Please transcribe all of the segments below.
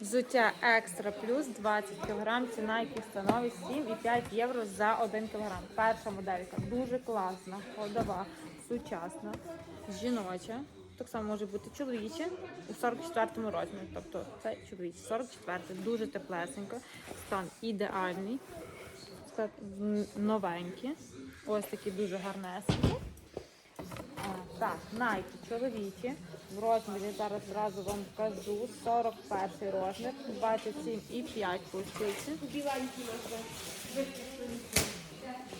Взуття екстра плюс 20 кг, ціна яких становить 7,5 євро за 1 кг. Перша моделька дуже класна, ходова, сучасна, жіноча. Так само може бути чоловіче у 44 розмірі. Тобто це чоловіче, 44 дуже теплесенько, стан ідеальний, новенькі. Ось такі дуже гарнесенькі. Так, Nike чоловічі. В розмірі зараз зразу вам кажу 41 розмір, 27,5 пустиці.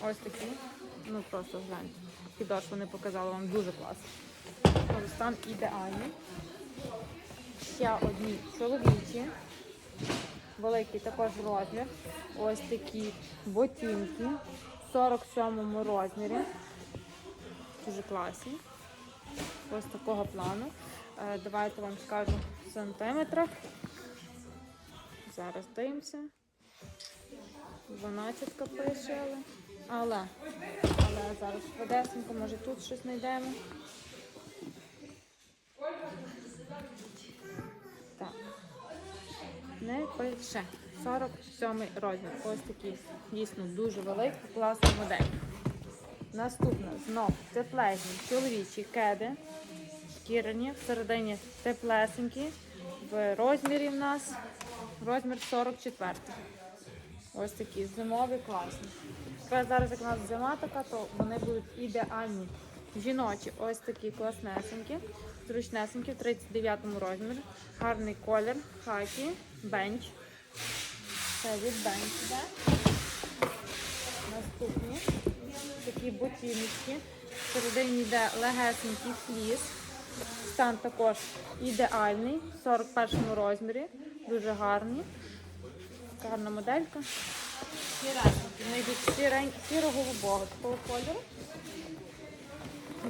Ось такі. Ну просто гляньте. Підошву не показала вам дуже класно. Стан ідеальний. Ще одні чоловічі. Великий також розмір. Ось такі ботинки в 47 розмірі. Дуже класні. Ось такого плану. Е, Давайте вам скажу в сантиметрах. Зараз дивимося. 12 пише, але. Але, але зараз швидесенько, може тут щось знайдемо. Так. Не пише. 47 розмір. Ось такий дійсно дуже великий, класна модель. Наступна знов теплезні чоловічі кеди. Шкіряні, всередині теплесенькі. В розмірі в нас розмір 44. Ось такі зимові класні. Зараз як у нас зима така, то вони будуть ідеальні. Жіночі, ось такі класнесенькі, зручнесенькі в 39 розмірі. Гарний колір, хакі, бенч. Це від бенч іде. Наступні такі. Всередині йде легесенький фліс. Стан також ідеальний, в 41 розмірі. Дуже гарний. Гарна моделька. Сіренькі. Вони йдуть сіро-голубого такого кольору.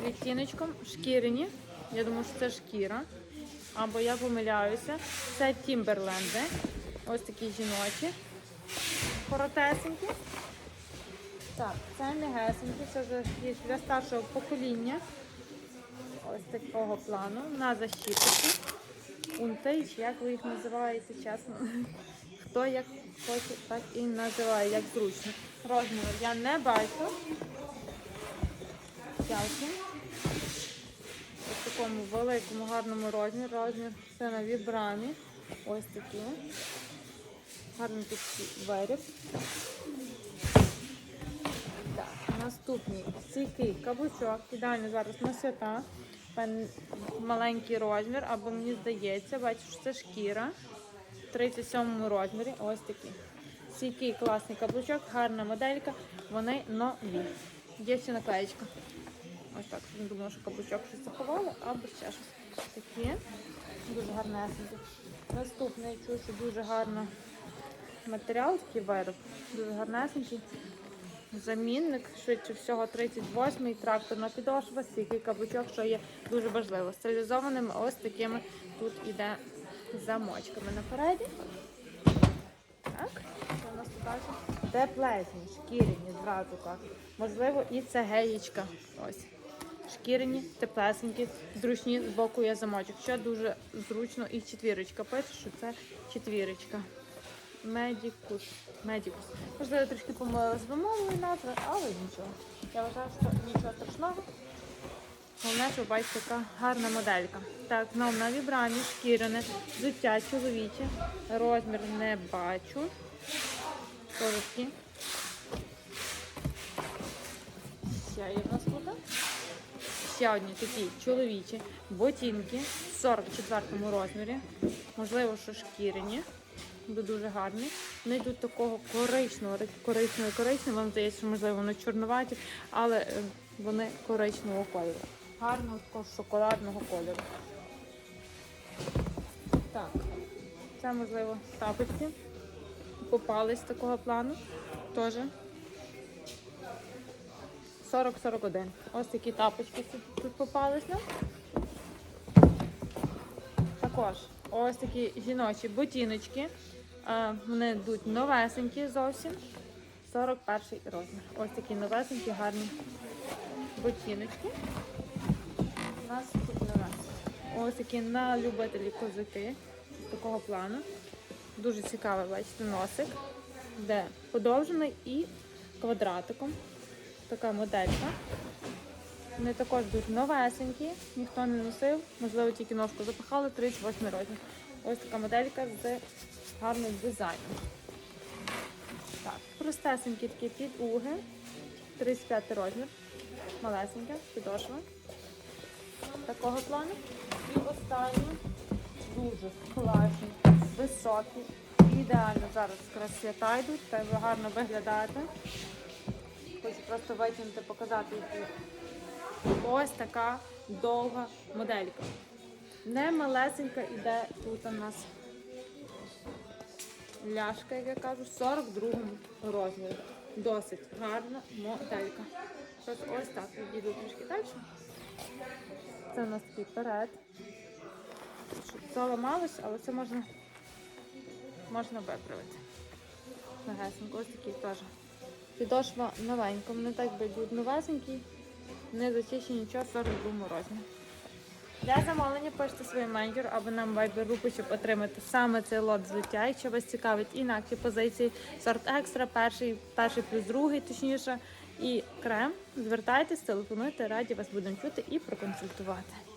Відтіночком шкіряні. Я думаю, що це шкіра. Або я помиляюся. Це Тімберленди. Ось такі жіночі. Коротесенькі. Так, це не гесенькі, це вже для старшого покоління. Ось такого плану. На защитці. Унти, чи як ви їх називаєте, чесно. Хто як хоче, так і називає, як зручно. Розміру я не бачу. Дякую. Ось такому великому гарному розмірі. Розмір це на вібрамі. Ось такі. Гарний такий виріб. Так, наступний стійкий каблучок. Ідеально зараз на свята. Маленький розмір, або мені здається, бачу, що це шкіра. В 37 розмірі. Ось такий. Стійкий класний каблучок, гарна моделька. Вони нові. Є ще наклеєчка. Ось так. Не думала, що каблучок щось заховали, або ще щось. Такі. Дуже гарнесенькі. Наступний чую, що дуже гарно матеріал, такий вироб. Дуже гарнесенький. Замінник, швидше всього 38-й тракторна підошва, стійкий каблучок, що є дуже важливо. Стилізованими ось такими тут іде замочками напереді. Так, що у нас тут далі? Теплесні, шкіряні, зразу кажу. Можливо, і це геєчка. Ось. Шкіряні, теплесенькі, зручні, з боку є замочок. Що дуже зручно і четвірочка. Пише, що це четвірочка. Медікус. Медікус. Можливо, я трішки помилилась з вимовою назви, але нічого. Я вважаю, що нічого страшного. Головне, що бачите, яка гарна моделька. Так, знову на вібрані, шкіряне, взуття чоловіче. Розмір не бачу. Короткі. Ще є в нас тут. Ще одні такі чоловічі ботинки в 44 розмірі. Можливо, що шкіряні. Будуть дуже гарні. Вони йдуть такого коричневого, коричневого, коричневого. Вам здається, що можливо вони чорнуваті, але е, вони коричневого кольору. Гарного такого шоколадного кольору. Так, це можливо тапочки. Попались такого плану. Теж 40-41. Ось такі тапочки тут попалися. Також ось такі жіночі ботиночки. Е, Вони йдуть новесенькі зовсім. 41 розмір. Ось такі новесенькі, гарні ботиночки. У нас тут новесенькі. Ось такі на любителі козаки. З такого плану. Дуже цікавий, бачите, носик, де подовжений і квадратиком. Така моделька. Вони також дуже новесенькі, ніхто не носив, можливо, тільки ножку запахали, 38 розмір. Ось така моделька з гарним дизайном. Так, простесенькі такі підуги, 35 розмір, малесеньке, підошва. Такого плану. І останні дуже класні, високі. Ідеально зараз якраз свята йдуть, так гарно виглядаєте. Хочу просто витягнути, показати які. Ось така довга моделька. Не малесенька іде тут у нас ляшка, як я кажу, 42 розмірі. Досить гарна моделька. Тож ось так відійду трішки далі. Це у нас такий перед. Щоб Це ламалось, але це можна, можна виправити. Легесенько, ось такий теж. Підошва новенька, вони так би йдуть новесенькі, не зачищені нічого 42 розмірі. Для замовлення пишете свій менеджер або нам вайбер групу, щоб отримати саме цей лот взуття. Якщо вас цікавить інакші позиції, сорт екстра, перший, перший плюс другий, точніше, і крем, звертайтесь, телефонуйте, раді вас будемо чути і проконсультувати.